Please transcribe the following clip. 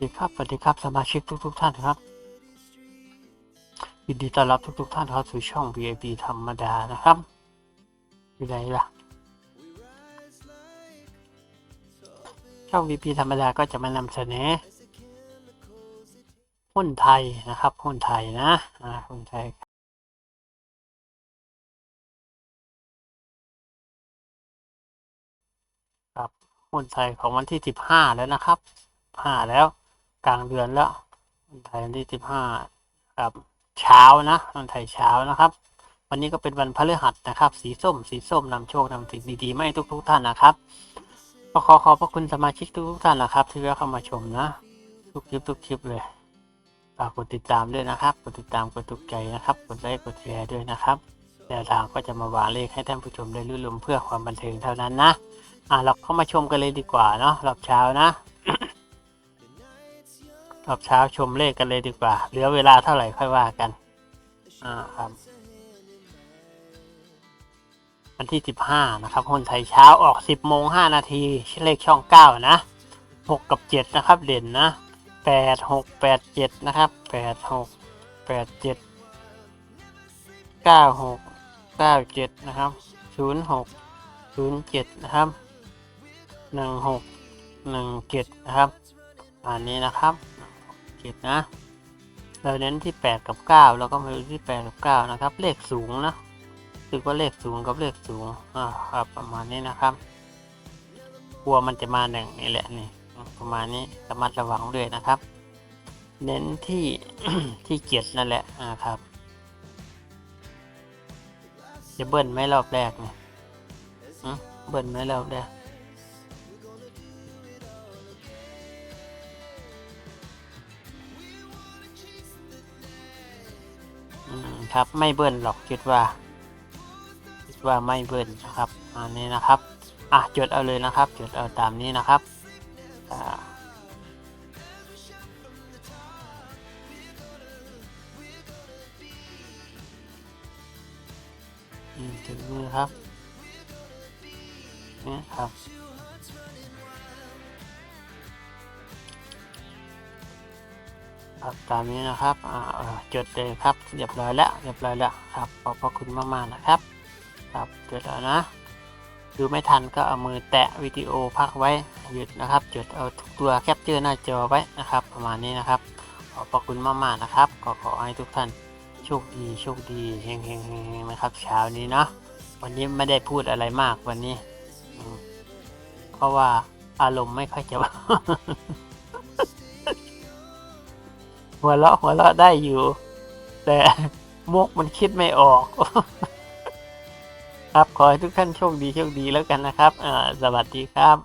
สวัสดีครับสวัสดีครับสมาชิกทุกๆท่านครับยินดีต้อนรับทุกๆท่านเข้าสู่ช่อง VIP ธรรมดานะครับอยู่ไหนล่ะ ช่อง VIP ธรรมดาก็จะมานำเสนอหุ้นไทยนะครับหุ้นไทยนะอ่าหุ้นไทยครับหุ้นไทยของวันที่สิบห้าแล้วนะครับห้าแล้ว กลางเดือนแล้วหุ้นไทยวันที่สิบห้าครับเช้านะหุ้นไทยเช้านะครับ วันนี้ก็เป็นวันพฤหัสนะครับ สีส้ม สีส้มนำโชคนำสิ่งดีๆมาให้ทุกๆท่านนะครับก็ขอขอบพระคุณสมาชิกทุกๆท่านนะครับ ที่แวะเข้ามาชมนะ ทุกคลิปทุกคลิปเลยฝากกดติดตามด้วยนะครับ กดติดตามกดถูกใจนะครับ กดไลค์กดแชร์ด้วยนะครับแนวทางก็จะมาวางเลขให้ท่านผู้ชมได้รื่นรมเพื่อความบันเทิงเท่านั้นนะอะเราเข้ามาชมกันเลยดีกว่าเนาะรอบเช้านะ รอบเช้าชมเลขกันเลยดีกว่า เหลือเวลาเท่าไหร่ค่อยว่ากัน อ่าครับวันที่สิบห้านะครับคนไทยเช้าออกสิบโมงห้านาทีเลขช่องเก้านะหกกับเจ็ดนะครับ เด่นนะแปดหกแปดเจ็ดนะครับแปดหกแปดเจ็ดเก้าหกเก้าเจ็ดนะครับศูนย์หกศูนย์เจ็ดนะครับหนึ่งหกหนึ่งเจ็ดนะครับ อันนี้นะครับ เจ็ดนะเราเน้นที่แปดกับเก้าแล้วก็มาดูที่แปดกับเก้านะครับ เลขสูงนะรู้สึกว่าเลขสูงกับเลขสูงอ่าครับประมาณนี้นะครับกลัวมันจะมาหนึ่งนี่แหละนี่ประมาณนี้ระมัดระวังด้วยนะครับ เน้นที่ที่เจ็ดนั่นแหละอ่าครับ จะเบิ้ลไหมรอบแรกเนี่ยอืมเบิ้ลไหมรอบแรก ครับ ไม่เบิ้ลหรอกคิดว่า คิดว่าไม่เบิ้ลนะครับอันนี้นะครับอะจดเอาเลยนะครับ จดเอาตามนี้นะครับอ่าอืมถึงมือครับนี่ครับครับ ตามนี้นะครับเอ่อจดเลยครับเรียบร้อยแล้วเรียบร้อยแล้วครับขอบพระคุณมากๆนะครับ ครับจดแล้วนะดูไม่ทันก็เอามือแตะวิดีโอพักไว้หยุดนะครับ จดเอาทุกตัวแคปเจอร์หน้าจอไว้นะครับ ประมาณนี้นะครับ ขอบพระคุณมากๆนะครับ ก็ขอให้ทุกท่านโชคดีโชคดีเฮงเฮงเฮงนะครับเช้านี้เนาะวันนี้ไม่ได้พูดอะไรมากวันนี้ เพราะว่าอารมณ์ไม่ค่อยจะ หัวเราะหัวเราะได้อยู่ แต่มุกมันคิดไม่ออก ครับขอให้ทุกท่านโชคดีโชคดีแล้วกันนะครับสวัสดีครับ